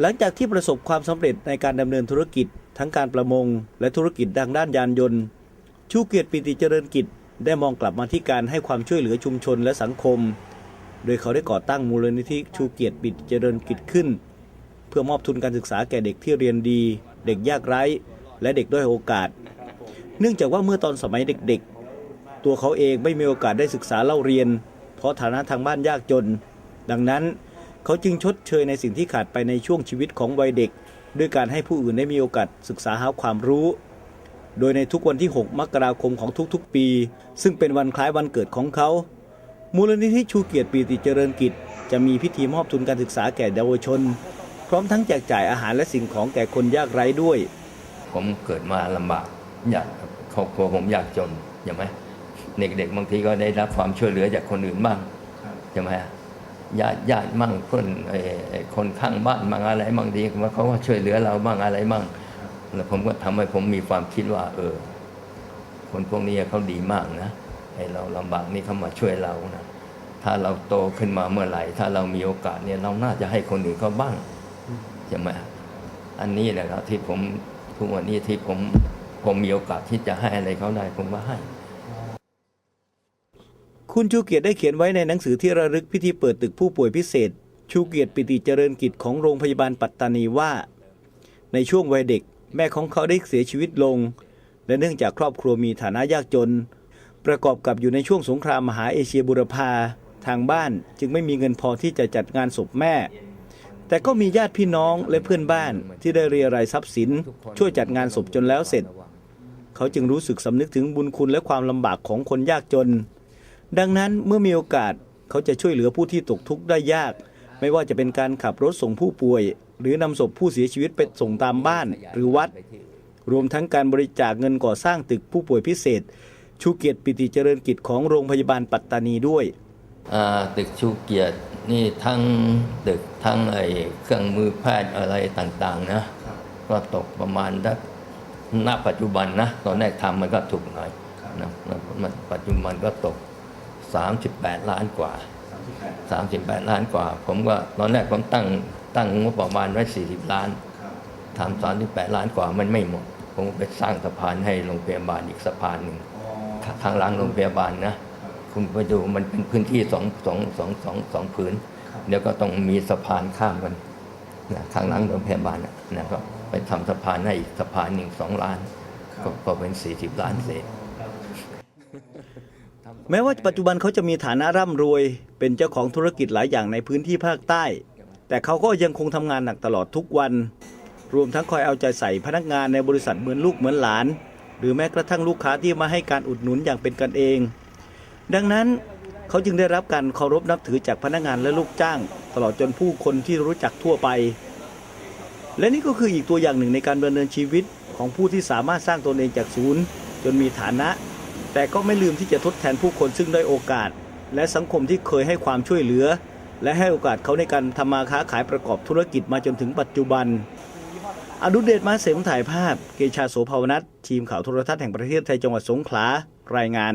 หลังจากที่ประสบความสำเร็จในการดำเนินธุรกิจ ทั้งการประมง และธุรกิจดังด้านยานยนต์ ชูเกียรติปิติเจริญกิจ ได้มองกลับมาที่การให้ความช่วยเหลือชุมชนและสังคม โดยเขาได้ก่อตั้งมูลนิธิชูเกียรติปิติเจริญกิจขึ้น เพื่อมอบทุนการศึกษาแก่เด็กที่เรียนดี เด็กยากไร้ และเด็กด้อยโอกาส เนื่องจากว่าเมื่อตอนสมัยเด็กๆ ตัวเขาเองไม่มีโอกาสได้ศึกษาเล่าเรียน เพราะฐานะทางบ้านยากจน ดังนั้น เขาจึงชดเชยในสิ่งที่ขาดไปในช่วงชีวิตของวัยเด็ก ด้วยการให้ผู้อื่นได้มีโอกาสศึกษาหาความรู้ โดยในทุกวันที่ 6 มกราคมของทุกๆปี ซึ่งเป็นวันคล้ายวันเกิดของเขา มูลนิธิชูเกียรติปีติเจริญกิจ จะมีพิธีมอบทุนการศึกษาแก่เยาวชน พร้อมทั้งแจกจ่ายอาหารและสิ่งของแก่คนยากไร้ด้วย ผมเกิดมาลำบากยากครับครอบครัวผมยากจนใช่ไหมเด็กๆบางทีก็ได้รับความช่วยเหลือจากคนอื่นบ้างใช่ไหม ญาติญาติมั่งเพื่อนคนข้างบ้านบางอะไรบางทีว่าเขาก็ช่วยเหลือเราบ้างอะไรบ้างแล้วผมก็ทำให้ผมมีความคิดว่า เออ คนพวกนี้เขาดีมากนะไอเราลำบากนี่เขามาช่วยเรานะถ้าเราโตขึ้นมาเมื่อไหร่ ถ้าเรามีโอกาสเนี่ยเราน่าจะให้คนอื่นเขาบ้างใช่ไหมอันนี้แหละครับที่ผมทุกวันนี้ที่ผมผมมีโอกาสที่จะให้อะไรเขาได้ผมก็ให้ คุณชูเกียรติได้เขียนไว้ในหนังสือที่ระลึกพิธีเปิดตึกผู้ป่วยพิเศษ ชูเกียรติปิติเจริญกิจของโรงพยาบาลปัตตานีว่า ในช่วงวัยเด็ก แม่ของเขาได้เสียชีวิตลง และเนื่องจากครอบครัวมีฐานะยากจน ประกอบกับอยู่ในช่วงสงครามมหาเอเชียบุรพาทางบ้านจึงไม่มีเงินพอที่จะจัดงานศพแม่ แต่ก็มีญาติพี่น้องและเพื่อนบ้านที่ได้เรียรายทรัพย์สิน ช่วยจัดงานศพจนแล้วเสร็จ เขาจึงรู้สึกสำนึกถึงบุญคุณและความลำบากของคนยากจน ดังนั้นเมื่อมีโอกาสเขาจะช่วยเหลือผู้ที่ตกทุกข์ได้ยาก ไม่ว่าจะเป็นการขับรถส่งผู้ป่วย หรือนำศพผู้เสียชีวิตไปส่งตามบ้านหรือวัด รวมทั้งการบริจาคเงินก่อสร้างตึกผู้ป่วยพิเศษ ชูเกียรติปิติเจริญกิจของโรงพยาบาลปัตตานีด้วยตึกชูเกียรตินี่ทั้งตึกทั้งไอ้เครื่องมือแพทย์อะไรต่างๆนะก็ตกประมาณดักณปัจจุบันนะตอนแรกทำมันก็ถูกหน่อยนะมันปัจจุบันก็ตก 38 ล้านกว่า 38 ล้านกว่า ผมก็ตอนแรกผมตั้งตั้งงบประมาณไว้ 40 ล้านทำ38ล้านกว่ามันไม่หมด ผมไปสร้างสะพานให้โรงพยาบาลอีกสะพานหนึ่งทางหลังโรงพยาบาลนะ คุณไปดูมันเป็นพื้นที่สองสองสองสองสองผืน เดี๋ยวก็ต้องมีสะพานข้ามกันนะทางหลังโรงพยาบาลนะนะก็ไปทำสะพานให้อีกสะพานหนึ่งสองล้าน ก็ก็เป็นสี่สิบล้านเศษ แม้ว่าปัจจุบันเขาจะมีฐานะร่ำรวย เป็นเจ้าของธุรกิจหลายอย่างในพื้นที่ภาคใต้ แต่เขาก็ยังคงทำงานหนักตลอดทุกวัน รวมทั้งคอยเอาใจใส่พนักงานในบริษัทเหมือนลูกเหมือนหลาน หรือแม้กระทั่งลูกค้าที่มาให้การอุดหนุนอย่างเป็นกันเอง ดังนั้นเขาจึงได้รับการเคารพนับถือจากพนักงานและลูกจ้าง ตลอดจนผู้คนที่รู้จักทั่วไป และนี่ก็คืออีกตัวอย่างหนึ่งในการดำเนินชีวิตของผู้ที่สามารถสร้างตนเองจากศูนย์ จนมีฐานะ แต่ก็ไม่ลืมที่จะทดแทนผู้คนซึ่งได้โอกาส และสังคมที่เคยให้ความช่วยเหลือ และให้โอกาสเขาในการทำมาค้าขายประกอบธุรกิจมาจนถึงปัจจุบัน อนุเดชมาเสมถ่ายภาพ เกชาโสภาวนัททีมข่าวโทรทัศน์แห่งประเทศไทยจังหวัดสงขลารายงาน